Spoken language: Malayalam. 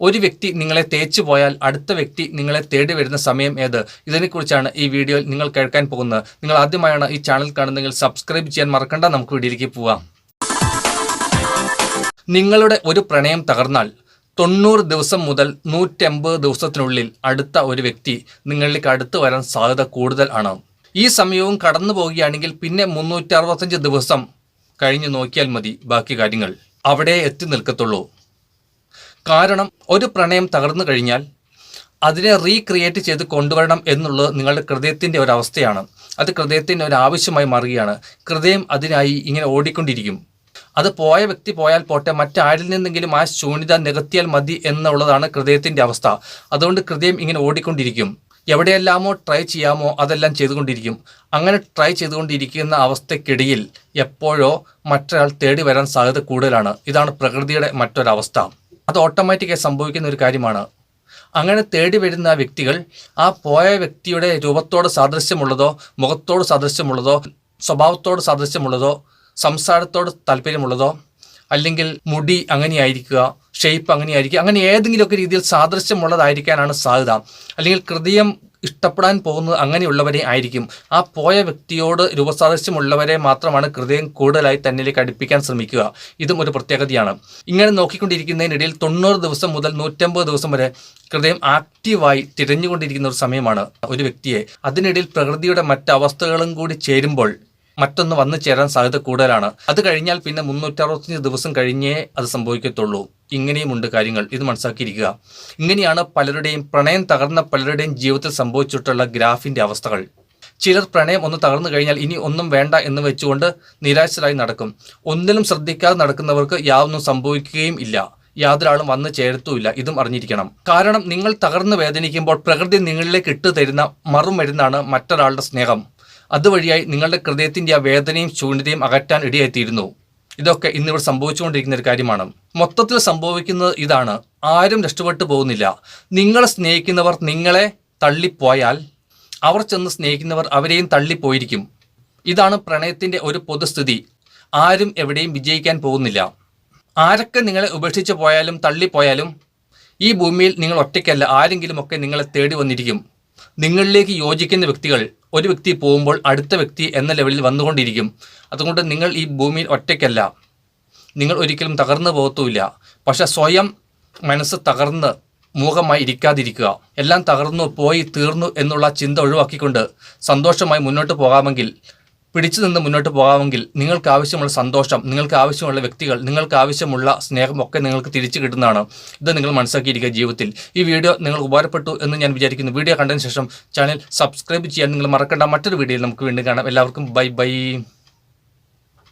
ഒരു വ്യക്തി നിങ്ങളെ തേച്ചു പോയാൽ അടുത്ത വ്യക്തി നിങ്ങളെ തേടി വരുന്ന സമയം ഏത്? ഇതിനെക്കുറിച്ചാണ് ഈ വീഡിയോയിൽ നിങ്ങൾ കേൾക്കാൻ പോകുന്നത്. നിങ്ങൾ ആദ്യമായാണ് ഈ ചാനൽ കാണുന്നതെങ്കിൽ സബ്സ്ക്രൈബ് ചെയ്യാൻ മറക്കണ്ട. നമുക്ക് വീഡിയോയിലേക്ക് പോവാം. നിങ്ങളുടെ ഒരു പ്രണയം തകർന്നാൽ തൊണ്ണൂറ് ദിവസം മുതൽ നൂറ്റമ്പത് ദിവസത്തിനുള്ളിൽ അടുത്ത ഒരു വ്യക്തി നിങ്ങളിലേക്ക് അടുത്ത് വരാൻ സാധ്യത കൂടുതൽ ആണ്. ഈ സമയവും കടന്നു പോവുകയാണെങ്കിൽ പിന്നെ മുന്നൂറ്റി ദിവസം കഴിഞ്ഞ് നോക്കിയാൽ മതി ബാക്കി കാര്യങ്ങൾ. അവിടെ എത്തി നിൽക്കത്തുള്ളൂ. കാരണം ഒരു പ്രണയം തകർന്നു കഴിഞ്ഞാൽ അതിനെ റീക്രിയേറ്റ് ചെയ്ത് കൊണ്ടുവരണം എന്നുള്ളത് നിങ്ങളുടെ ഹൃദയത്തിന്റെ ഒരു അവസ്ഥയാണ് അത് ഹൃദയത്തിന്റെ ഒരു ആവശ്യമായി മാറുകയാണ്. ഹൃദയം അതിനായി ഇങ്ങനെ ഓടിക്കൊണ്ടിരിക്കും. അത് പോയ വ്യക്തി പോയാൽ പോട്ടെ മറ്റാരിൽ നിന്നെങ്കിലും ആ ശൂന്യത നികത്തിയാൽ മതി എന്നുള്ളതാണ് ഹൃദയത്തിന്റെ അവസ്ഥ. അതുകൊണ്ട് ഹൃദയം ഇങ്ങനെ ഓടിക്കൊണ്ടിരിക്കും. എവിടെയെല്ലാമോ ട്രൈ ചെയ്യാമോ അതെല്ലാം ചെയ്തുകൊണ്ടിരിക്കും. അങ്ങനെ ട്രൈ ചെയ്തുകൊണ്ടിരിക്കുന്ന അവസ്ഥയ്ക്കിടയിൽ എപ്പോഴോ മറ്റൊരാൾ തേടി വരാൻ സാധ്യത കൂടുതലാണ്. ഇതാണ് പ്രകൃതിയുടെ മറ്റൊരവസ്ഥ. അത് ഓട്ടോമാറ്റിക്കായി സംഭവിക്കുന്ന ഒരു കാര്യമാണ്. അങ്ങനെ തേടി വരുന്ന വ്യക്തികൾ ആ പോയ വ്യക്തിയുടെ രൂപത്തോട് സാദൃശ്യമുള്ളതോ മുഖത്തോട് സാദൃശ്യമുള്ളതോ സ്വഭാവത്തോട് സാദൃശ്യമുള്ളതോ സംസാരത്തോട് താല്പര്യമുള്ളതോ അല്ലെങ്കിൽ മുടി അങ്ങനെയായിരിക്കുക ഷേപ്പ് അങ്ങനെയായിരിക്കുക അങ്ങനെ ഏതെങ്കിലുമൊക്കെ രീതിയിൽ സാദൃശ്യമുള്ളതായിരിക്കാനാണ് സാധ്യത. അല്ലെങ്കിൽ ഹൃദയം ഇഷ്ടപ്പെടാൻ പോകുന്നത് അങ്ങനെയുള്ളവരെ ആയിരിക്കും. ആ പോയ വ്യക്തിയോട് രൂപസാദൃശ്യമുള്ളവരെ മാത്രമാണ് ഹൃദയം കൂടുതലായി തന്നിലേക്ക് അടുപ്പിക്കാൻ ശ്രമിക്കുക. ഇതും ഒരു പ്രത്യേകതയാണ്. ഇങ്ങനെ നോക്കിക്കൊണ്ടിരിക്കുന്നതിനിടയിൽ തൊണ്ണൂറ് ദിവസം മുതൽ നൂറ്റമ്പത് ദിവസം വരെ ഹൃദയം ആക്റ്റീവായി തിരഞ്ഞുകൊണ്ടിരിക്കുന്ന ഒരു സമയമാണ് ഒരു വ്യക്തിയെ. അതിനിടയിൽ പ്രകൃതിയുടെ മറ്റ് മറ്റവസ്ഥകളും കൂടി ചേരുമ്പോൾ മറ്റൊന്ന് വന്നു ചേരാൻ സാധ്യത കൂടുതലാണ്. അത് കഴിഞ്ഞാൽ പിന്നെ മുന്നൂറ്ററുപത്തഞ്ച് ദിവസം കഴിഞ്ഞേ അത് സംഭവിക്കത്തുള്ളൂ. ഇങ്ങനെയുമുണ്ട് കാര്യങ്ങൾ. ഇത് മനസ്സിലാക്കിയിരിക്കുക. ഇങ്ങനെയാണ് പലരുടെയും പ്രണയം തകർന്ന പലരുടെയും ജീവിതത്തിൽ സംഭവിച്ചിട്ടുള്ള ഗ്രാഫിന്റെ അവസ്ഥകൾ. ചിലർ പ്രണയം ഒന്ന് തകർന്നു കഴിഞ്ഞാൽ ഇനി ഒന്നും വേണ്ട എന്ന് വെച്ചുകൊണ്ട് നിരാശരായി നടക്കും. ഒന്നിലും ശ്രദ്ധിക്കാതെ നടക്കുന്നവർക്ക് യാതൊന്നും സംഭവിക്കുകയും ഇല്ല. യാതൊരാളും വന്ന് ചേർത്തുമില്ല ഇതും അറിഞ്ഞിരിക്കണം. കാരണം നിങ്ങൾ തകർന്ന് വേദനിക്കുമ്പോൾ പ്രകൃതി നിങ്ങളിലേക്ക് ഇട്ടു തരുന്ന മറുമരുന്നാണ് മറ്റൊരാളുടെ സ്നേഹം. അതുവഴിയായി നിങ്ങളുടെ ഹൃദയത്തിന്റെ ആ വേദനയും ശൂന്യതയും അകറ്റാൻ ഇടയായിത്തീരുന്നു. ഇതൊക്കെ ഇന്നിവിടെ സംഭവിച്ചുകൊണ്ടിരിക്കുന്ന ഒരു കാര്യമാണ്. മൊത്തത്തിൽ സംഭവിക്കുന്നത് ഇതാണ്. ആരും രക്ഷപ്പെട്ടു പോകുന്നില്ല. നിങ്ങളെ സ്നേഹിക്കുന്നവർ നിങ്ങളെ തള്ളിപ്പോയാൽ അവർ ചെന്ന് സ്നേഹിക്കുന്നവർ അവരെയും തള്ളിപ്പോയിരിക്കും. ഇതാണ് പ്രണയത്തിന്റെ ഒരു പൊതുസ്ഥിതി. ആരും എവിടെയും വിജയിക്കാൻ പോകുന്നില്ല. ആരൊക്കെ നിങ്ങളെ ഉപേക്ഷിച്ച് പോയാലും തള്ളിപ്പോയാലും ഈ ഭൂമിയിൽ നിങ്ങൾ ഒറ്റയ്ക്കല്ല. ആരെങ്കിലുമൊക്കെ നിങ്ങളെ തേടി വന്നിരിക്കും. നിങ്ങളിലേക്ക് യോജിക്കുന്ന വ്യക്തികൾ ഒരു വ്യക്തി പോകുമ്പോൾ അടുത്ത വ്യക്തി എന്ന ലെവലിൽ വന്നുകൊണ്ടിരിക്കും. അതുകൊണ്ട് നിങ്ങൾ ഈ ഭൂമിയിൽ ഒറ്റയ്ക്കല്ല. നിങ്ങൾ ഒരിക്കലും തകർന്നു പോകത്തുമില്ല. പക്ഷെ സ്വയം മനസ്സ് തകർന്ന് മൂകമായി ഇരിക്കാതിരിക്കുക. എല്ലാം തകർന്നു പോയി തീർന്നു എന്നുള്ള ചിന്ത ഒഴിവാക്കിക്കൊണ്ട് സന്തോഷമായി മുന്നോട്ട് പോകാമെങ്കിൽ പിടിച്ചു നിന്ന് മുന്നോട്ട് പോകാമെങ്കിൽ നിങ്ങൾക്ക് ആവശ്യമുള്ള സന്തോഷം നിങ്ങൾക്ക് ആവശ്യമുള്ള വ്യക്തികൾ നിങ്ങൾക്ക് ആവശ്യമുള്ള സ്നേഹം ഒക്കെ നിങ്ങൾക്ക് തിരിച്ചു കിട്ടുന്നതാണ്. ഇത് നിങ്ങൾ മനസ്സിലാക്കിയിരിക്കുക ജീവിതത്തിൽ. ഈ വീഡിയോ നിങ്ങൾ ഉപകാരപ്പെട്ടു എന്ന് ഞാൻ വിചാരിക്കുന്നു. വീഡിയോ കണ്ടതിന് ശേഷം ചാനൽ സബ്സ്ക്രൈബ് ചെയ്യാൻ നിങ്ങൾ മറക്കേണ്ട. മറ്റൊരു വീഡിയോയിൽ നമുക്ക് വീണ്ടും കാണാം. എല്ലാവർക്കും ബൈ ബൈ.